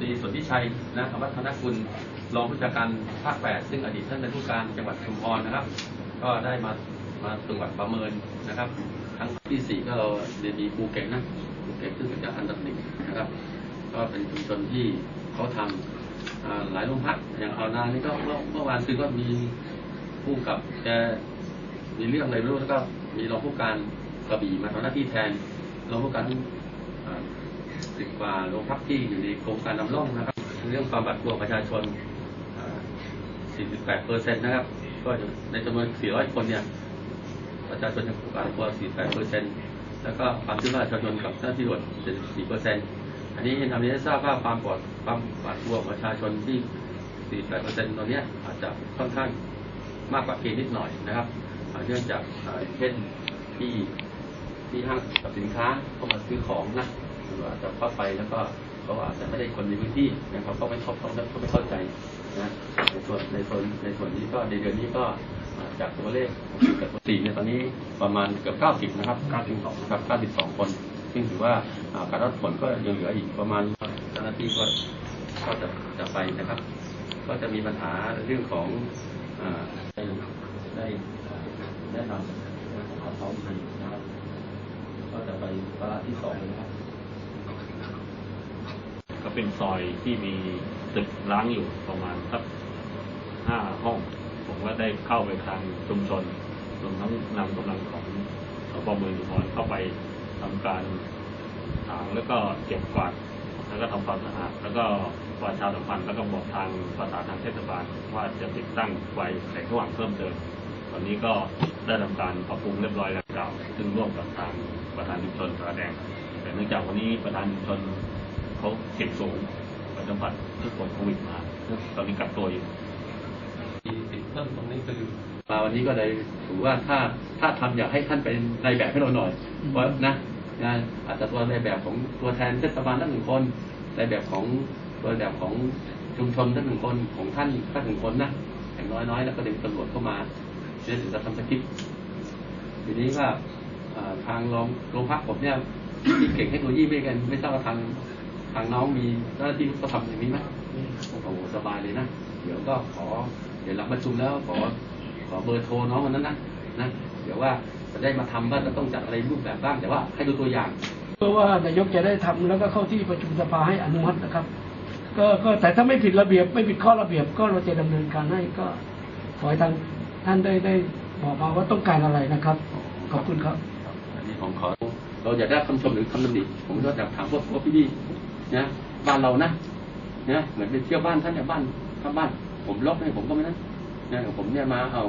ทีสุนทิชัยนะวัฒนกุลรองผู้จัดการภาคแปดซึ่งอดีตท่านเป็นผู้การจังหวัดชุมพรนะครับ ก็ได้มามาตรวจประเมินนะครับ ครั้งที่สี่ก็เราเรียนดีภูเก็ตนะภูเก็ตซึ่งเป็นอันดับหนึ่งนะครับ ก็เป็นชุมชนที่เขาทำอ่าหลายโรงพักอย่างเอานานี่ก็เมื่อเมื่อวานคือก็มีผู้กับแกมีเรื่องอะไรไม่รู้แล้วก็มีรองผู้การกระบี่มาทำหน้าที่แทนรองผู้การ สิบกว่าโรงพักที่อยู่ในโครงการนำร่องนะครับ เรื่องความบาดกลัวประชาชนอ่า48เปอร์เซ็นต์นะครับ ก็ในจำนวน 400 คนเนี่ย ประชาชนจะถูการกลัว48เปอร์เซ็นต์แล้วก็ความคิดว่าประชาชนกับเจ้าหน้าที่ตำรวจ74เปอร์เซ็นต์อันนี้ทำให้ทราบว่าความปลอดความบาดกลัวประชาชนที่ 48เปอร์เซ็นต์ตอนเนี้ยอาจจะค่อนข้างมากกว่าเกณฑ์นิดหน่อยนะครับอาเนื่องจากเช่นที่ที่ห้างสินค้าเข้ามาซื้อของนะ รือว่าอาจจะเข้าไปแล้วก็เขาอาจจะไม่ได้คนในพื้นที่นะครับก็ไม่เข้าเขาไม่เข้าใจนะในส่วนในส่วนในส่วนนี้ก็ในเดือนนี้ก็จากตัวเลขกับตัวสี่เนี่ยตอนนี้ประมาณเกือบ90นะครับ92นะครับ92คนซึ่งถือว่าการรับผลก็ยังเหลืออีกประมาณเจ้าหน้าที่ก็ก็จะจะไปนะครับ ก็จะมีปัญหาเรื่องของอได้ได้แนะนำเองของท้องถิ่นนะครับ ก็จะไปตลาดที่สองนะครับ เป็นซอยที่มีตึกร้างอยู่ประมาณสักห้าห้อง ผมก็ได้เข้าไปทางชุมชนรวมทั้งนำกำลังของสพเมืองอุบลเข้าไปทำการถางแล้วก็เก็บกวาดแล้วก็ทำความสะอาดแล้วก็ประชาสัมพันธ์แล้วก็บอกทางประสานทางเทศบาลว่าจะติดตั้งไฟแสงสว่างเพิ่มเติมตอนนี้ก็ได้ทำการปรับปรุงเรียบร้อยแล้วครับซึ่งร่วมกับทางประธานชุมชนสระแดงแต่เนื่องจากวันนี้ประธานชุมชน เขาเสี่ยงสูงไปสัมผัสผู้ป่วยโควิดมาตอนนี้กักตัวอยู่มีสิ่งเพิ่มตรงนี้คือมาวันนี้ก็เลยถือว่าถ้าถ้าทำอยากให้ท่านเป็นในายแบบให้เราหน่อยเพราะนะนะอาจจะตัวในายแบบของตัวแทนเทศบาลท่านหนึ่งคนในายแบบของตัวแบบของชุมชนท่านหนึ่งคนของท่านท่านหนึ่งคนนะอย่างน้อยๆแล้วก็เด็นตำรวจเข้ามาเดี๋ยวถึงจะทำสคริปต์ทีนี้ว่าอ่าทางรองโรงพักผมเนี่ยที่เก่งเทคโนโลยีไม่กัน ไม่ทราบว่าทาง ทางน้องมีเจ้าหน้าที่เขาทำอย่างนี้ไหมโอ้โหสบายเลยนะ เดี๋ยวก็ขอ เดี๋ยวหลังประชุมแล้วขอขอเบอร์โทรน้องวันนั้นนะนะเดี๋ยวว่าจะได้มาทำว่าจะต้องจัดอะไรรูปแบบบ้างแต่ว่าให้ดูตัวอย่างเพื่อว่านายกจะได้ทำแล้วก็เข้าที่ประชุมสภาให้อนุมัตินะครับ ก็ก็แต่ถ้าไม่ผิดระเบียบไม่ผิดข้อระเบียบก็เราจะดำเนินการให้ก็ขอให้ทางท่านได้ได้บอกมาว่าต้องการอะไรนะครับ ขอบคุณครับ อันนี้ผมขอเราอยากได้คำชมหรือคำตำหนิผมก็อยากถามพวกพวกพี่ๆ นะบ้านเรานะนะเหมือนไปเที่ยวบ้านท่านเนี่ยบ้านถ้าบ้าน ผมล็อกให้ผมก็ไม่นั้นนะผมเนี่ยมาเอา